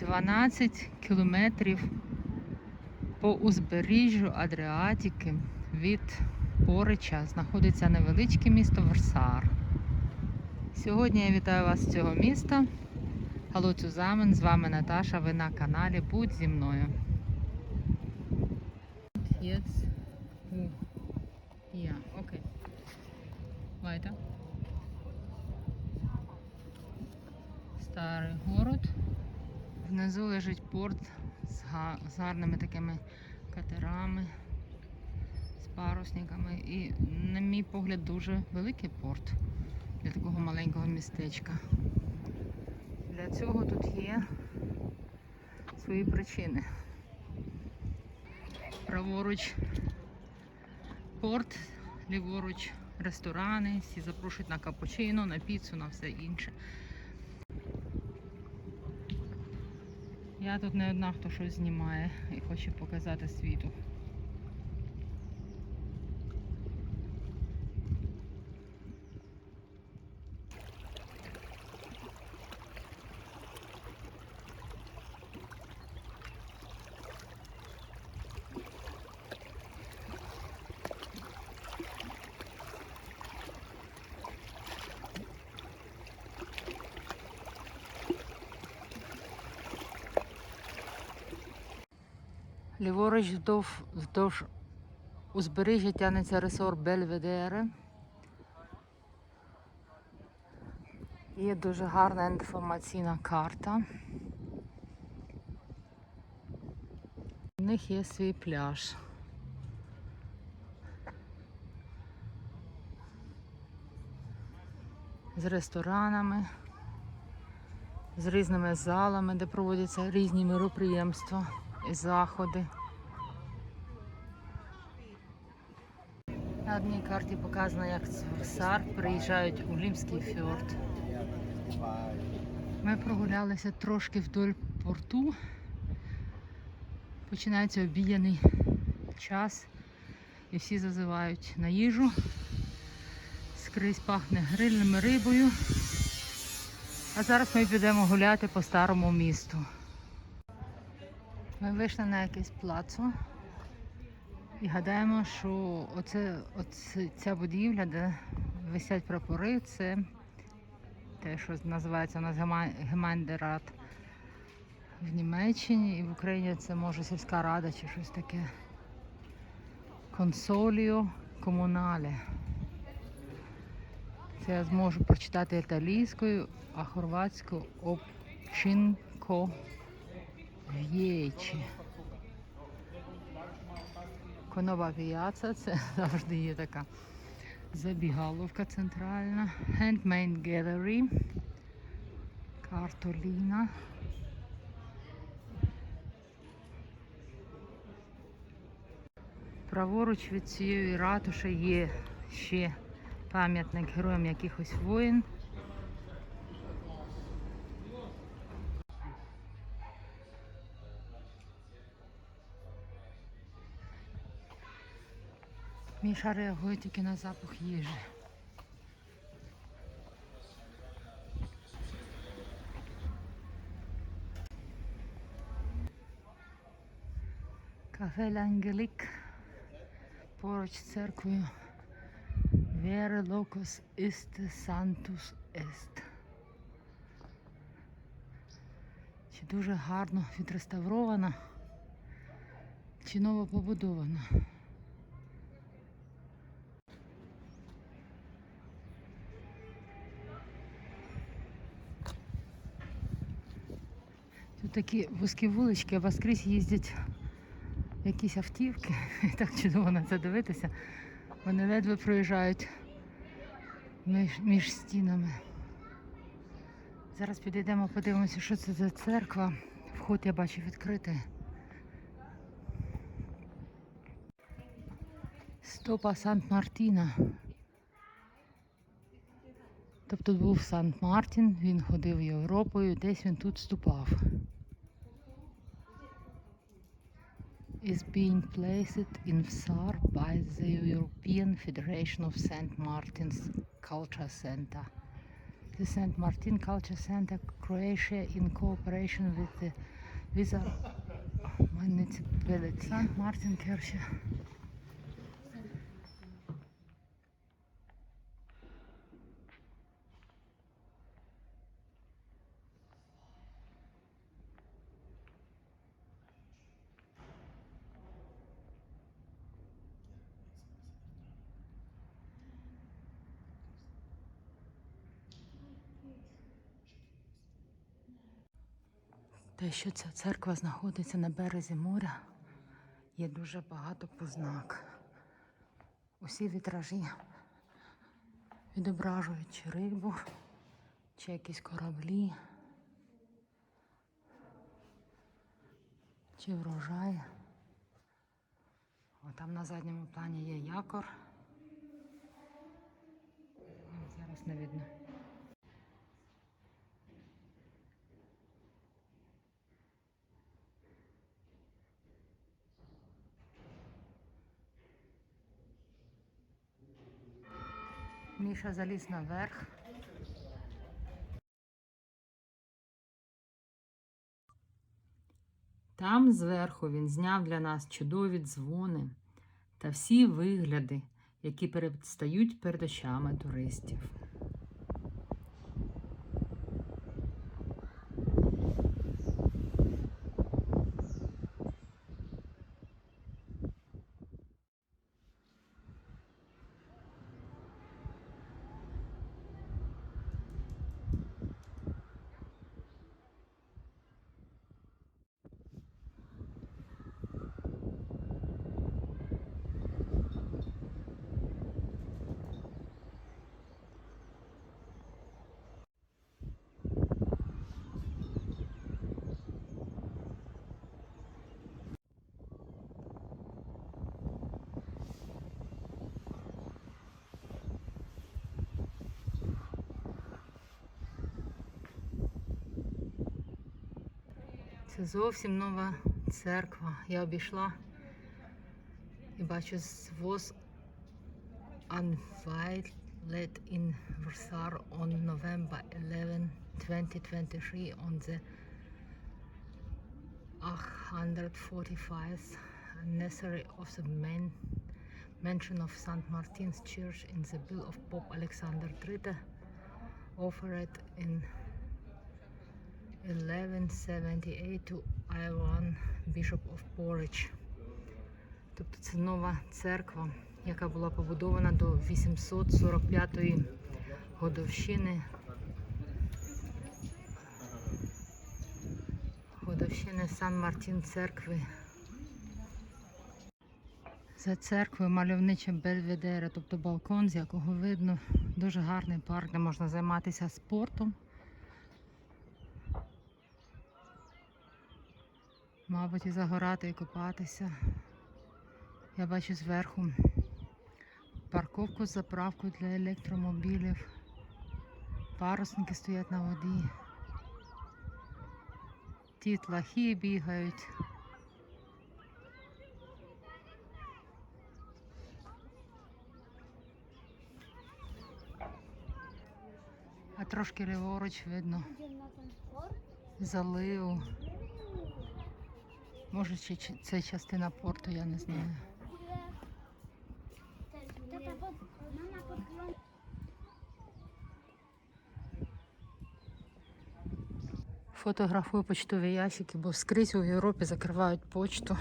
12 кілометрів по узбережжю Адріатики від Порича знаходиться невеличке місто Версар. Сьогодні я вітаю вас з цього міста. Hallo zusammen, з вами Наташа, ви на каналі Будь зі мною. Jetzt. Ja, okay. Weiter. Старий город. Внизу лежить порт з, га- з гарними такими катерами, з парусниками. І, на мій погляд, дуже великий порт для такого маленького містечка. Для цього тут є свої причини. Праворуч порт, ліворуч ресторани, всі запрошують на капучино, на піцу, на все інше. Я тут не одна, хто щось знімає і хоче показати світу. Ліворуч вдовж, узбережжя тягнеться ресор Бельведере. Є дуже гарна інформаційна карта. У них є свій пляж. З ресторанами, з різними залами, де проводяться різні міроприємства заходи. На одній карті показано, як з приїжджають у Лімський фьорд. Ми прогулялися трошки вдоль порту. Починається обідяний час і всі зазивають на їжу. Скрізь пахне грильними рибою. А зараз ми підемо гуляти по старому місту. Ми вийшли на якийсь плацу і гадаємо, що оце, оце, ця будівля, де висять прапори, це те, що називається у нас Гема- Гемандерат в Німеччині і в Україні це може сільська рада чи щось таке. Консоліо комунале. Це я зможу прочитати італійською, а хорватською обчинко в'єчі. Конова піяца це завжди є така забігаловка центральна. Handmade Gallery. Картоліна. Праворуч від цієї ратуші є ще пам'ятник героям якихось воїн. Міша реагує тільки на запах їжі. Кафе Лангелік поруч з церквою Вера Локос Іст Сантус Ест. Чи дуже гарно відреставрована, чи ново такі вузькі вулички, а скрізь їздять якісь автівки. І так чудово на це дивитися. Вони ледве проїжджають між, між стінами. Зараз підійдемо, подивимося, що це за церква. Вход я бачу відкритий. Стопа Сант-Мартіна. Тобто був Сант-Мартін, він ходив Європою, десь він тут ступав. Is being placed in Vsar by the European Federation of St. Martin's Culture Center. the St. Martin Culture Center, Croatia, in cooperation with the Visa municipality. St. Martin Kirche. Те, що ця церква знаходиться на березі моря, є дуже багато познак. Усі вітражі відображують чи рибу, чи якісь кораблі, чи врожай. О, там на задньому плані є якор. Зараз не видно. Міша заліз наверх. Там зверху він зняв для нас чудові дзвони та всі вигляди, які перестають перед очами туристів. Це зовсім нова церква. Я обійшла і бачу was unveiled in Varsar on November 11, 2023 on the 845th anniversary of the main mention of St. Martin's Church in the bill of Pope Alexander III offered in 1178 to Ivan, Bishop of Porridge. Тобто це нова церква, яка була побудована до 845-ї годовщини. Годовщини Сан Мартін церкви. За церквою мальовниче Бельведере, тобто балкон, з якого видно дуже гарний парк, де можна займатися спортом. Мабуть, і загорати, і купатися. Я бачу зверху парковку з заправкою для електромобілів. Парусники стоять на воді. Тітлахи бігають. А трошки ліворуч видно залив. Може, чи це частина порту, я не знаю. Фотографую почтові ящики, бо скрізь у Європі закривають почту.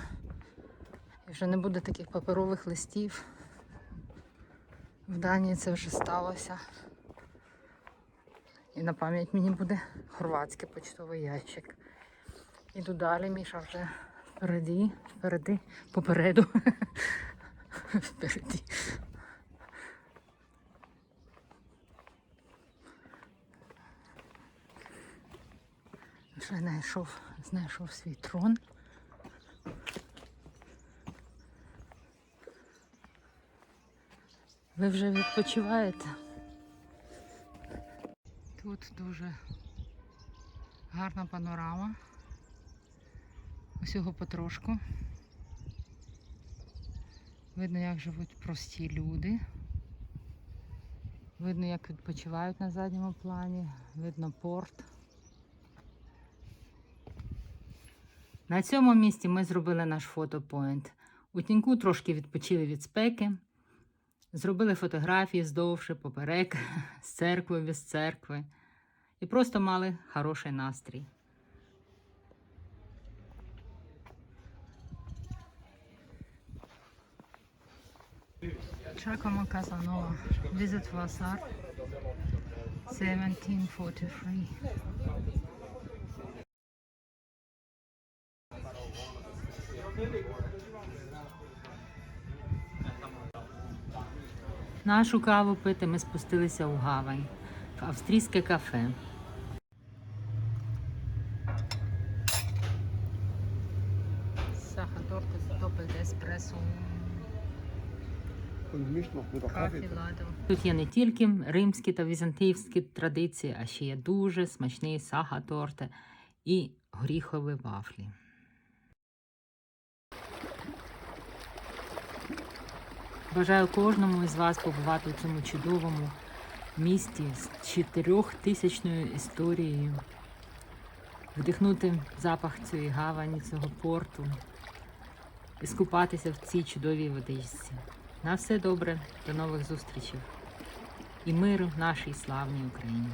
І вже не буде таких паперових листів. В Данії це вже сталося. І на пам'ять мені буде хорватський почтовий ящик. Іду далі, Міша вже впереді, впереді, попереду. Впереді. Вже знайшов, знайшов свій трон. Ви вже відпочиваєте? Тут дуже гарна панорама. Усього потрошку. Видно, як живуть прості люди. Видно, як відпочивають на задньому плані, видно порт. На цьому місці ми зробили наш фотопоінт. У тіньку трошки відпочили від спеки, зробили фотографії здовше, поперек, з церкви, без церкви. І просто мали хороший настрій. Giacomo Casanova, visit Vasar, 1743. Нашу каву пити ми спустилися у гавань в австрійське кафе. Сахаторте doppelt еспресо. Тут є не тільки римські та візантійські традиції, а ще є дуже смачний сага-торте і горіхові вафлі. Бажаю кожному із вас побувати у цьому чудовому місті з чотирьохтисячною історією, вдихнути запах цієї гавані, цього порту і скупатися в цій чудовій водичці. На все добре, до нових зустрічей і миру нашій славній Україні.